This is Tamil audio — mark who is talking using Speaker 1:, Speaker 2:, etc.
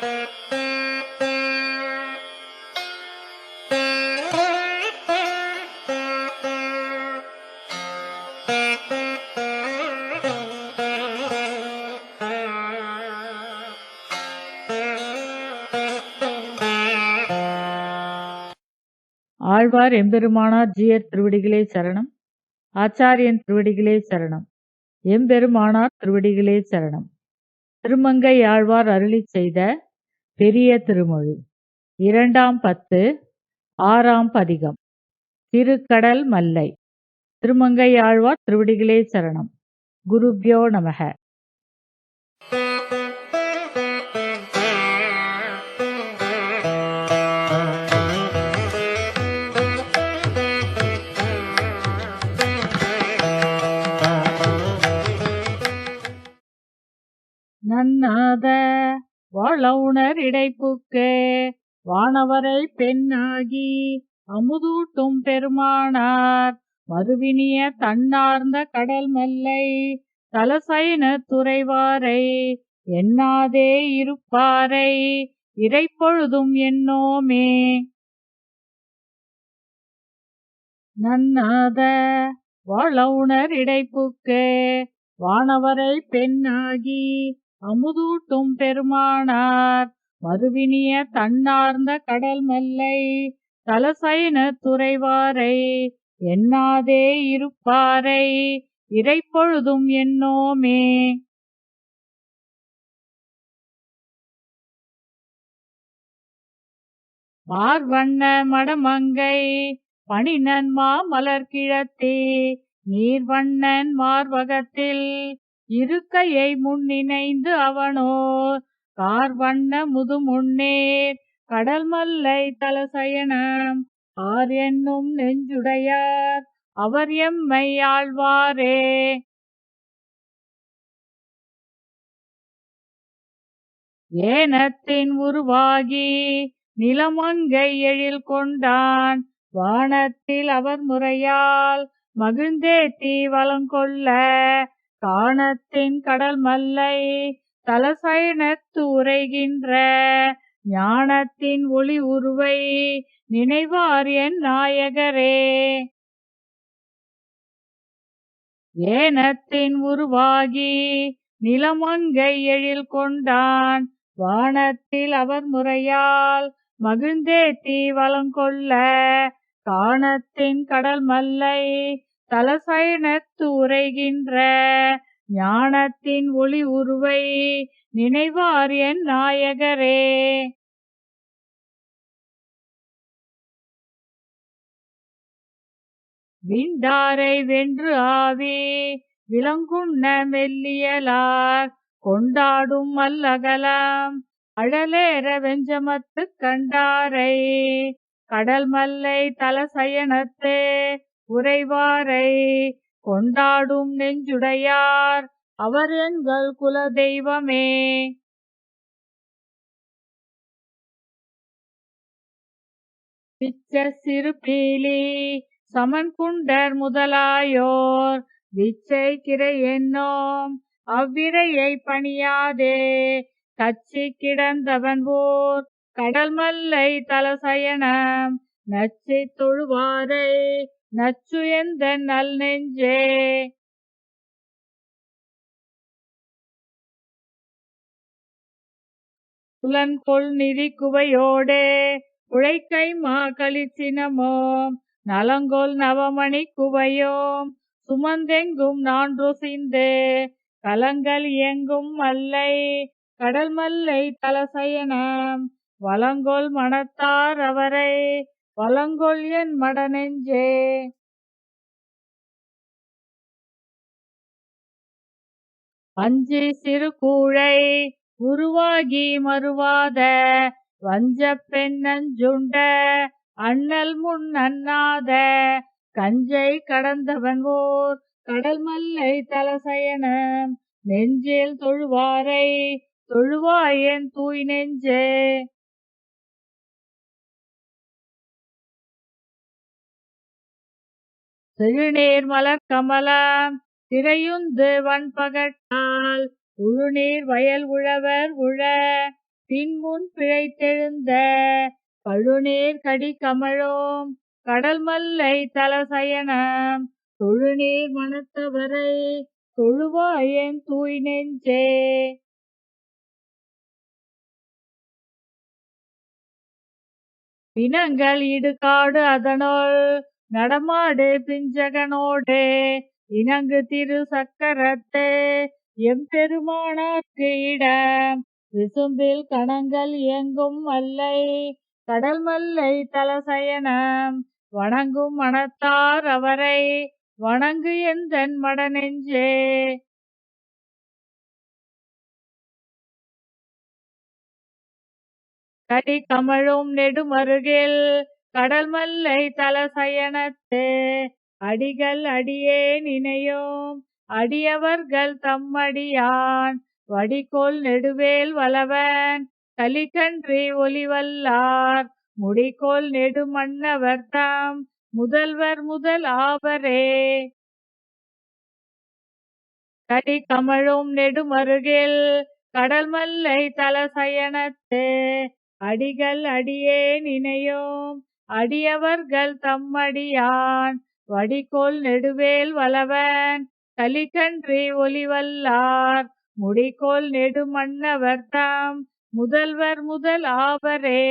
Speaker 1: ஆழ்வார் எம்பெருமானார் ஜீயர் திருவடிகளே சரணம். ஆச்சாரியன் திருவடிகளே சரணம். எம்பெருமானார் திருவடிகளே சரணம். திருமங்கை ஆழ்வார் அருளிச் செய்த பெரிய திருமொழி. இரண்டாம் பத்து ஆறாம் பதிகம். திருக்கடல் மல்லை. திருமங்கையாழ்வார் திருவடிகளே சரணம். குருப்யோ நமக. வாழவுணர் இடைப்புக்கு வானவரை பெண்ணாகி அமுதூட்டும் பெருமானார். மறுவினிய தன்னார்ந்த கடல் மல்லை தலசைன துறைவாரை எண்ணாதே இருப்பாரை இறைப்பொழுதும் எண்ணோமே. நன்னாத வாழவுணர் இடைப்புக்கு வானவரை பெண்ணாகி அமுதூட்டும் பெருமானார். மறுவினிய தன்னார்ந்த கடல் மல்லை தலசைன துறைவாரை எண்ணாதே இருப்பாரை இறைப்பொழுதும் என்னோமே பார்வண்ண மடமங்கை பணிநன்மா மலர்கிழத்தே நீர்வண்ணன் மார்வகத்தில் இருக்கையை முன்னினைந்து அவனோர் கார்வண்ண முதுமுன்னேர் கடல் மல்லை தலசயனம். ஆர் என்னும் நெஞ்சுடையார் அவர் எம்மை ஆழ்வாரே ஏனத்தின் உருவாகி நிலமங்கை எழில் கொண்டான். வானத்தில் அவர் முறையால் மகிழ்ந்தேத்தி வளங்கொள்ள காணத்தின் கடல் மல்லை தலசயனத்து உரைகின்ற ஞானத்தின் ஒளி உருவை நினைவார் என் நாயகரே. ஏனத்தின் உருவாகி நிலமங்கை எழில் கொண்டான் வானத்தில் அவர் முறையால் மகிழ்ந்தேத்தி வளங்கொள்ள காணத்தின் கடல் மல்லை தலசயனத்து உரைகின்ற ஞானத்தின் ஒளி உருவை நினைவார் என் நாயகரே. விண்டாரை வென்று ஆவி விலங்குண்ண மெல்லியலார் கொண்டாடும் மல்லகலம் அழலேற வெஞ்சமத்து கண்டாரை. கடல் மல்லை தலசயனத்தே உறைவாரை கொண்டாடும் நெஞ்சுடையார் அவர் எங்கள் குல தெய்வமே பிச்ச சிறு பீலி சமன் குண்டர் முதலாயோர் விச்சை கிரை என்னோம் அவ்விரையை பணியாதே. கச்சி கிடந்தவன் ஓர் கடல் மல்லை தலசயனம் நச்சை தொழுவாரை நச்சு எந்த நல் நெஞ்சே புலன்கொள் நிதி குவையோடே? உழைக்கை மா கழிச்சினமோம்? நலங்கொல் நவமணி குவையோம்? சுமந்தெங்கும் நான் சிந்தே கலங்கள் இயங்கும் மல்லை? கடல் மல்லை தலசயனம்? வளங்கொல் மனத்தார் அவரை? வளங்கொல் என் மடநெஞ்சே. அஞ்சி சிறு கூழை உருவாகி மறுவாத வஞ்ச பெண்ணஞ்சுண்ட அண்ணல் முன் அண்ணாத கஞ்சை கடந்தவன் ஓர் கடல் மல்லை தலசயனம் நெஞ்சில் தொழுவாரை தொழுவாயன் தூய் நெஞ்சே. செழுநீர் மலர் கமலம் திரையுந்து வன்பகட்டால் உழுநீர் வயல் உழவர் உழ பின்முன் பிழைத்தெழுந்த கழுநீர் கடி கமழும் கடல் மல்லை தலசயனம் தொழுநீர் மனத்தவரை தொழுவாயன் தூய் நெஞ்சே. பிணங்கள் இடுகாடு அதனுள் நடமாடு பிஞ்சகனோடே இணங்கு திரு சக்கரத்து. எம்பெருமானார்க்கு இடம் விசும்பில் கணங்கள் இயங்கும் மல்லை கடல் மல்லை தலசயனம். வணங்கும் மனத்தார் அவரை வணங்கு எந்தன் மடநெஞ்சே. கடி கமழும் நெடுமருகில் கடல் மல்லை தலசயனத்து அடிகள் அடியே நினையோம். அடியவர்கள் தம்மடியான் வடிகோல் நெடுவேல் வலவன் கலிகன்றி ஒளிவல்லார் முடிகோல் நெடுமன்னவர் தாம். முதல்வர் முதல் ஆவரே. கடி கமழும் நெடுமருகில் கடல் மல்லை தலசயனத்து அடிகள் அடியே நினையோம். அடியவர்கள் தம்மடியான் வடிகோல் நெடுவேல் வளவன் கலிகன்றி ஒளிவல்லார் முடிகோல் நெடுமன்னவர் தாம் முதல்வர் முதல் ஆவரே.